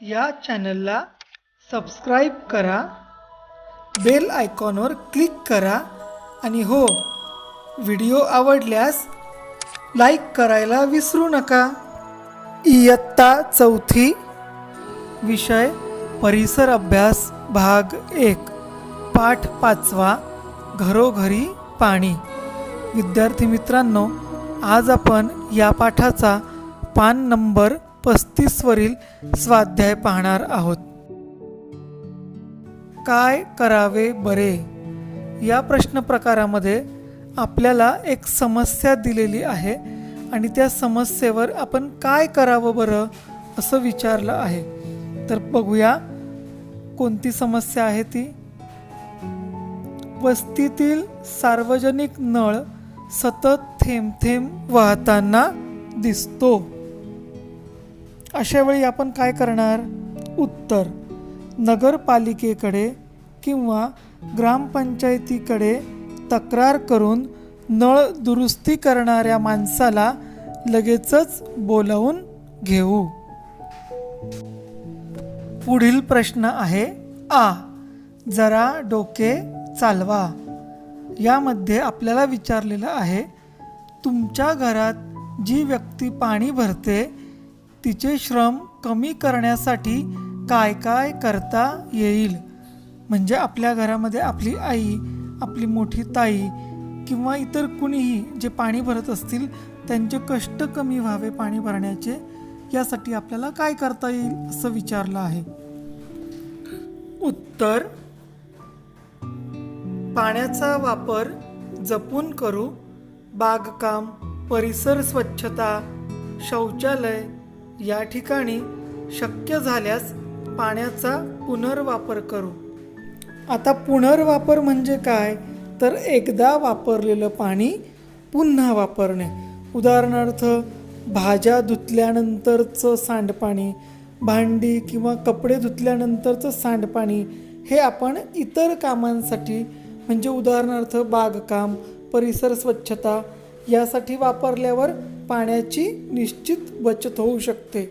या चॅनलला सबस्क्राईब करा बेल आयकॉनवर क्लिक करा आणि हो व्हिडिओ आवडल्यास लाईक करायला विसरू नका. इयत्ता चौथी विषय परिसर अभ्यास भाग एक पाठ पाचवा घरोघरी पाणी. विद्यार्थी मित्रांनो आज आपण या पाठाचा पान नंबर पस्तीसवरील स्वाध्याय पाहणार आहोत. काय करावे बरे? या प्रश्न प्रकारामध्ये आपल्याला एक समस्या दिलेली आहे आणि त्या समस्येवर आपण काय करावं बरं असं विचारलं आहे. तर बघूया कोणती समस्या आहे ती. वस्तीतील सार्वजनिक नळ सतत थेंब थेंब वाहताना दिसतो. अशावेळी आपण काय करणार? उत्तर नगरपालिकेकडे किंवा ग्रामपंचायतीकडे तक्रार करून नळ दुरुस्ती करणाऱ्या माणसाला लगेचच बोलावून घेऊ. पुढील प्रश्न आहे आ. जरा डोके चालवा. यामध्ये आपल्याला विचारलेलं आहे तुमच्या घरात जी व्यक्ती पाणी भरते तिचे श्रम कमी करण्यासाठी काय काय करता येईल? म्हणजे आपल्या घरामध्ये आपली आई आपली मोठी ताई किंवा इतर कुणीही जे पाणी भरत असतील त्यांचे कष्ट कमी व्हावे पाणी भरण्याचे यासाठी आपल्याला काय करता येईल असं विचारलं आहे. उत्तर पाण्याचा वापर जपून करू बागकाम परिसर स्वच्छता शौचालय या ठिकाणी शक्य झाल्यास पाण्याचा पुनर्वापर करू. आता पुनर्वापर म्हणजे काय? तर एकदा वापरलेलं पाणी पुन्हा वापरणे. उदाहरणार्थ भाज्या धुतल्यानंतरचं सांडपाणी भांडी किंवा कपडे धुतल्यानंतरचं सांडपाणी हे आपण इतर कामांसाठी म्हणजे उदाहरणार्थ बागकाम परिसर स्वच्छता यासाठी वापरल्यावर पाण्याची निश्चित बचत होऊ शकते.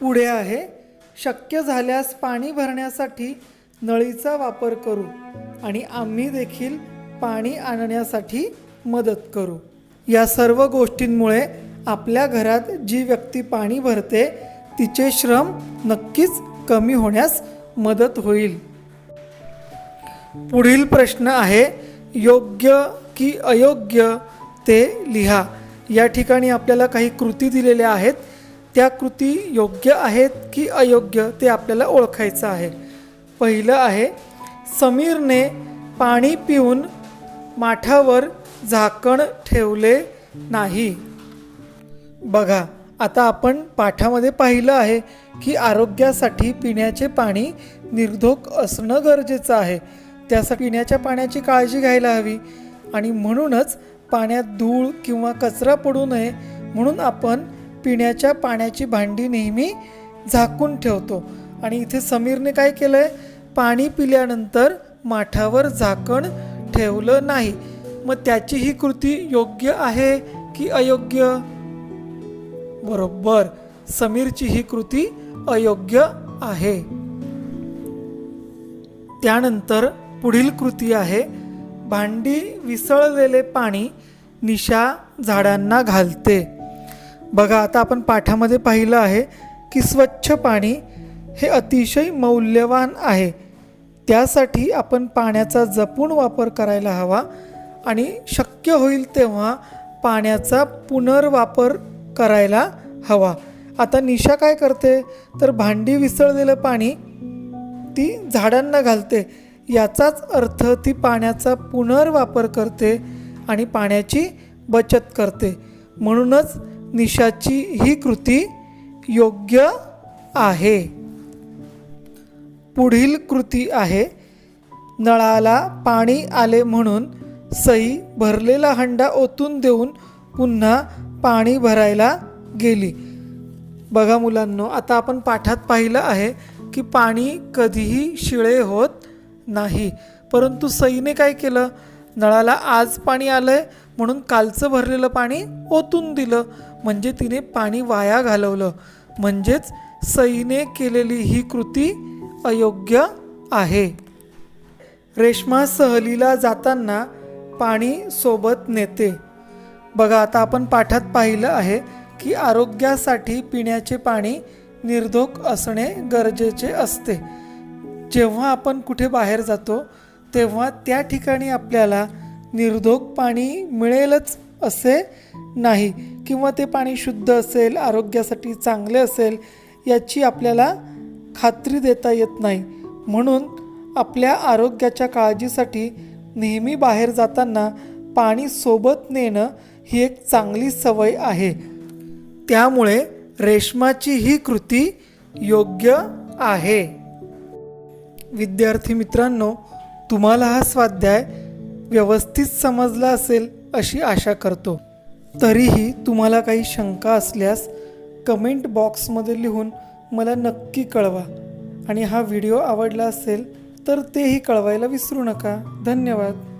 पुढे आहे शक्य झाल्यास पाणी भरण्यासाठी नळीचा वापर करू आणि आम्ही देखील पाणी आणण्यासाठी मदत करू. या सर्व गोष्टींमुळे आपल्या घरात जी व्यक्ती पाणी भरते तिचे श्रम नक्कीच कमी होण्यास मदत होईल. पुढील प्रश्न आहे योग्य की अयोग्य ते लिहा. या ठिकाणी आपल्याला काही कृती दिलेल्या आहेत. त्या कृती योग्य आहेत की अयोग्य ते आपल्याला ओळखायचं आहे. पहिलं आहे समीरने पाणी पिऊन माठावर झाकण ठेवले नाही. बघा आता आपण पाठामध्ये पाहिलं आहे की आरोग्यासाठी पिण्याचे पाणी निर्धोक असणं गरजेचं आहे. त्यासाठी पिण्याच्या पाण्याची काळजी घ्यायला हवी आणि म्हणूनच पाण्यात धूळ किंवा कचरा पडू नये म्हणून आपण पिण्याच्या पाण्याची भांडी नेहमी झाकून ठेवतो. आणि इथे समीरने काय केलं आहे पाणी पिल्यानंतर माठावर झाकण ठेवलं नाही. मग त्याची ही कृती योग्य आहे की अयोग्य? बरोबर. समीरची ही कृती अयोग्य आहे. त्यानंतर पुढील कृती आहे. भांडी विसळलेले पाणी निशा झाडांना घालते. बघा आता आपण पाठामध्ये पाहिलं आहे की स्वच्छ पाणी हे अतिशय मौल्यवान आहे. त्यासाठी आपण पाण्याचा जपून वापर करायला हवा आणि शक्य होईल तेव्हा पाण्याचा पुनर्वापर करायला हवा. आता निशा काय करते? तर भांडी विसळलेलं पाणी ती झाडांना घालते. याचाच अर्थ ती पाण्याचा पुनर्वापर करते आणि पाण्याची बचत करते. म्हणूनच निशाची ही कृती योग्य आहे. पुढील कृती आहे नळाला पाणी आले म्हणून सई भरलेला हंडा ओतून देऊन पुन्हा पाणी भरायला गेली. बघा मुलांनो आता आपण पाठात पाहिलं आहे की पाणी कधीही शिळे होत नाही. परंतु सईने काय केलं? नळाला आज पाणी आलं आहे म्हणून कालचं भरलेलं पाणी ओतून दिलं. म्हणजे तिने पाणी वाया घालवलं. म्हणजेच सईने केलेली ही कृती अयोग्य आहे. रेश्मा सहलीला जाताना पाणी सोबत नेते. बघा आता आपण पाठात पाहिलं आहे की आरोग्यासाठी पिण्याचे पाणी निर्धोक असणे गरजेचे असते. जेव्हा आपण कुठे बाहेर जातो तेव्हा त्या ठिकाणी आपल्याला निर्धोक पाणी मिळेलच असे नाही. किंवा ते पाणी शुद्ध असेल आरोग्यासाठी चांगले असेल याची आपल्याला खात्री देता येत नाही. म्हणून आपल्या आरोग्याच्या काळजीसाठी नेहमी बाहेर जाताना पाणी सोबत नेणं ही एक चांगली सवय आहे. त्यामुळे रेशमाची ही कृती योग्य आहे. विद्यार्थी मित्रांनो तुम्हाला हा स्वाध्याय व्यवस्थित समजला असेल अशी आशा करतो. तरीही तुम्हाला काही शंका असल्यास कमेंट बॉक्समध्ये लिहून मला नक्की कळवा. आणि हा व्हिडिओ आवडला असेल तर तेही कळवायला विसरू नका. धन्यवाद.